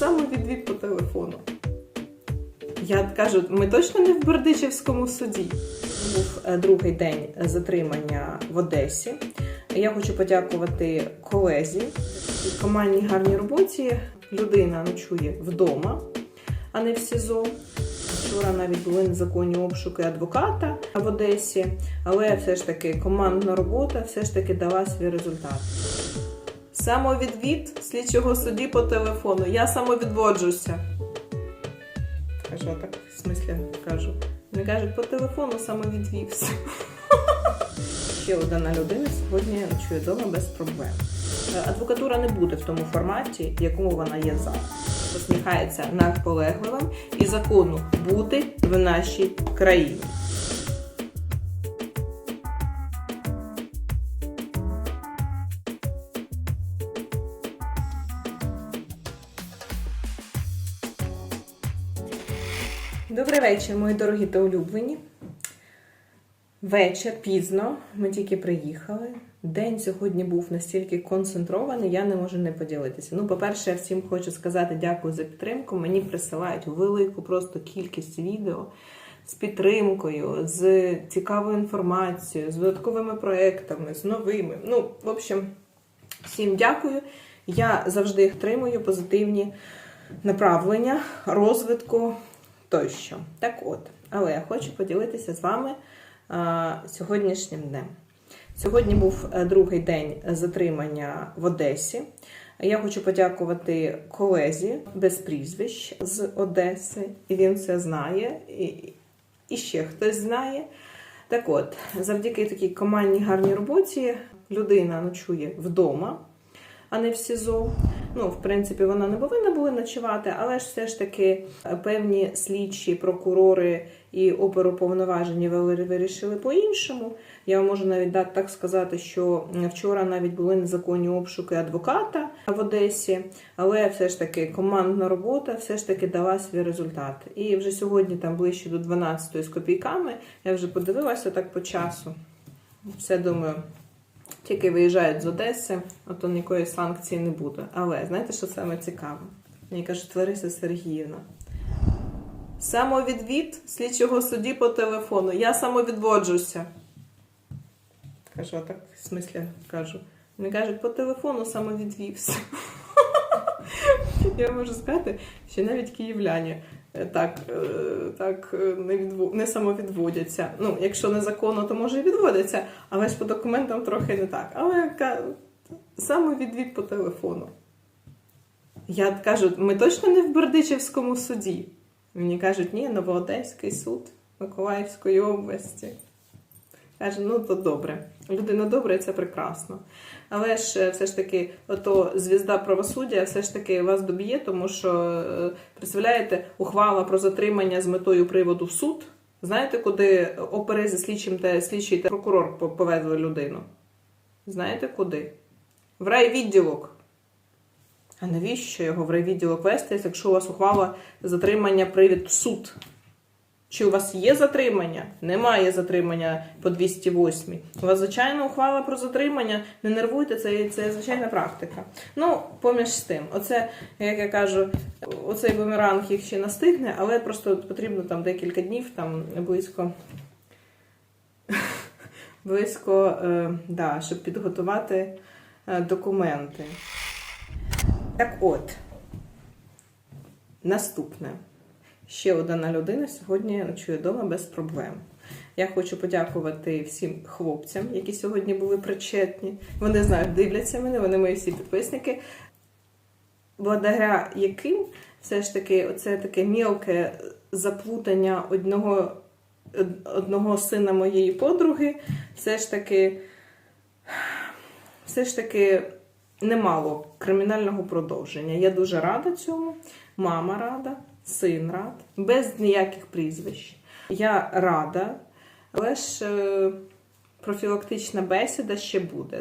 самовідвід по телефону. Я кажу, ми точно не в Бердичівському суді. Був е, другий день затримання в Одесі. Я хочу подякувати колезі командній гарній роботі. Людина ночує вдома, а не в СІЗО. Вчора навіть були незаконні обшуки адвоката в Одесі, але все ж таки командна робота все ж таки дала свій результат. Самовідвід слідчого судді по телефону. Я самовідводжуся. А так, в смислі кажу. Вони кажуть, по телефону самовідвівся. Ще одна людина сьогодні ночує вдома без проблем. Е, Адвокатура не буде в тому форматі, в якому вона є зараз. Посміхається наполегливим і закону бути в нашій країні. Добрий вечір, мої дорогі та улюблені. Вечір пізно. Ми тільки приїхали. День сьогодні був настільки концентрований, я не можу не поділитися. Ну, по-перше, я всім хочу сказати дякую за підтримку. Мені присилають велику просто кількість відео з підтримкою, з цікавою інформацією, з додатковими проектами, з новими. Ну, в общем, всім дякую. Я завжди підтримую позитивні направлення, розвитку тощо. Так от, але я хочу поділитися з вами а, сьогоднішнім днем. Сьогодні був е, другий день затримання в Одесі. Я хочу подякувати колезі без прізвищ з Одеси, і він це знає, і, і ще хтось знає. Так от, завдяки такій командній гарній роботі людина ночує вдома, а не в СІЗО. Ну, в принципі, вона не повинна була ночувати, але ж все ж таки е, певні слідчі, прокурори і оперуповноважені вирішили по-іншому. Я вам можу навіть так сказати, що вчора навіть були незаконні обшуки адвоката в Одесі, але все ж таки командна робота все ж таки дала свій результат. І вже сьогодні, там ближче до 12 з копійками, я вже подивилася так по часу. Все думаю, тільки виїжджають з Одеси, а то ніякої санкції не буде. Але знаєте, що саме цікаве? Мені каже, Лариса Сергіївна. Самовідвід слідчого судді по телефону. Я самовідводжуся. Кажу, а так, в смислі кажу. Мені кажуть, по телефону самовідвівся. Я можу сказати, що навіть київляні е, так, е, так е, не, відво... не самовідводяться. Ну, якщо незаконно, то може і відводяться, але ж по документам трохи не так. Але ка- самовідвід по телефону. Я кажу, ми точно не в Бердичівському суді. Мені кажуть, ні, Новоодеський суд Миколаївської області. Каже, ну то добре. Людина добра, і це прекрасно. Але ж е, все ж таки, ото звізда правосуддя все ж таки вас доб'є, тому що, е, представляєте, ухвала про затримання з метою приводу в суд. Знаєте, куди опери зі слідчим та слідчий та прокурор повезли людину? Знаєте куди? В райвідділок. А навіщо його в райвідділок вести, якщо у вас ухвала затримання привід в суд? Чи у вас є затримання? Немає затримання по 208. У вас звичайна ухвала про затримання. Не нервуйте, це, це звичайна практика. Ну, поміж тим, оце, як я кажу, оцей бумеранг їх ще настигне, але просто потрібно там декілька днів, там близько. Близько, е, да, щоб підготувати е, документи. Так от, наступне. Ще одна людина сьогодні ночує вдома без проблем. Я хочу подякувати всім хлопцям, які сьогодні були причетні. Вони знають, дивляться мене, вони мої всі підписники, благодаря яким все ж таки оце таке мілке заплутання одного, одного сина моєї подруги, все ж таки, все ж таки не мало кримінального продовження. Я дуже рада цьому. Мама рада, син рад, без ніяких прізвищ. Я рада, але ж е, профілактична бесіда ще буде.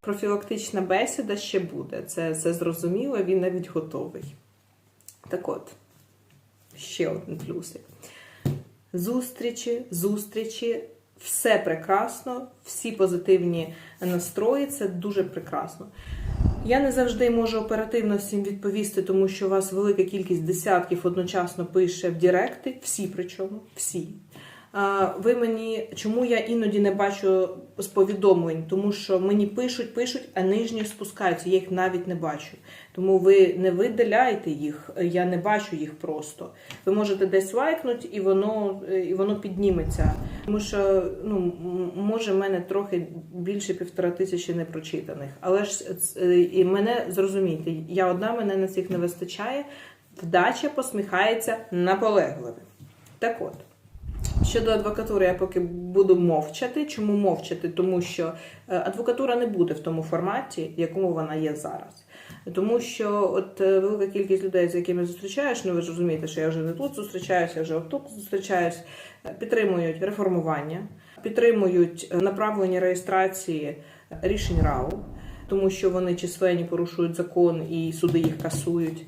Профілактична бесіда ще буде. Це, це зрозуміло, він навіть готовий. Так от, ще один плюсик. Зустрічі, зустрічі, все прекрасно, всі позитивні настрої, це дуже прекрасно. Я не завжди можу оперативно всім відповісти, тому що у вас велика кількість десятків одночасно пише в Директи, всі причому, всі. Ви мені, чому я іноді не бачу з повідомлень, тому що мені пишуть, пишуть, а нижні спускаються, я їх навіть не бачу. Тому ви не видаляєте їх, я не бачу їх просто. Ви можете десь лайкнути, і воно, і воно підніметься. Тому що ну, може в мене трохи більше півтора тисячі непрочитаних. Але ж е, і мене зрозумійте, я одна мене на всіх не вистачає. Вдача посміхається наполегливо. Так от. Щодо адвокатури, я поки буду мовчати. Чому мовчати? Тому що е, адвокатура не буде в тому форматі, в якому вона є зараз. Тому що от е, велика кількість людей, з якими зустрічаєш, ну ви ж розумієте, що я вже не тут зустрічаюся, я вже отут зустрічаюсь, е, підтримують реформування, підтримують направлення реєстрації рішень РАУ. Тому що вони численні порушують закон і суди їх касують,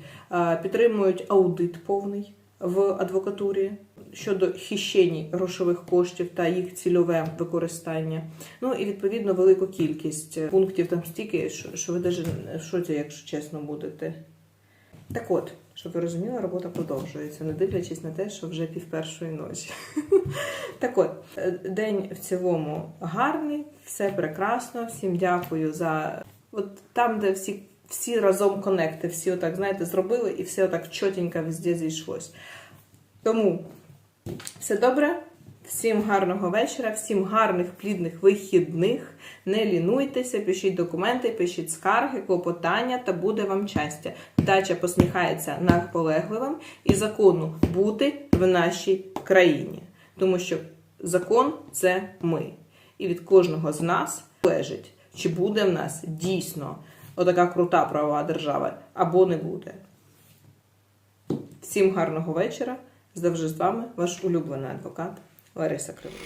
підтримують аудит повний в адвокатурі щодо хищень грошових коштів та їх цільове використання. Ну і відповідно велику кількість пунктів там стільки, що, ви навіть в якщо чесно будете. Так от, щоб ви розуміли, робота продовжується, не дивлячись на те, що вже пів першої ночі. Так от, е, день в цілому гарний, все прекрасно. Всім дякую за от там, де всі, всі разом конекти, всі отак, знаєте, зробили і все отак чотенько везде зійшлось. Тому все добре. Всім гарного вечора, всім гарних плідних вихідних. Не лінуйтеся, пишіть документи, пишіть скарги, клопотання та буде вам щастя. Вдача посміхається наполегливим і закону бути в нашій країні. Тому що закон це ми. І від кожного з нас залежить, чи буде в нас дійсно отака крута правова держава або не буде. Всім гарного вечора. Завжди з вами ваш улюблений адвокат Лариса Кривий.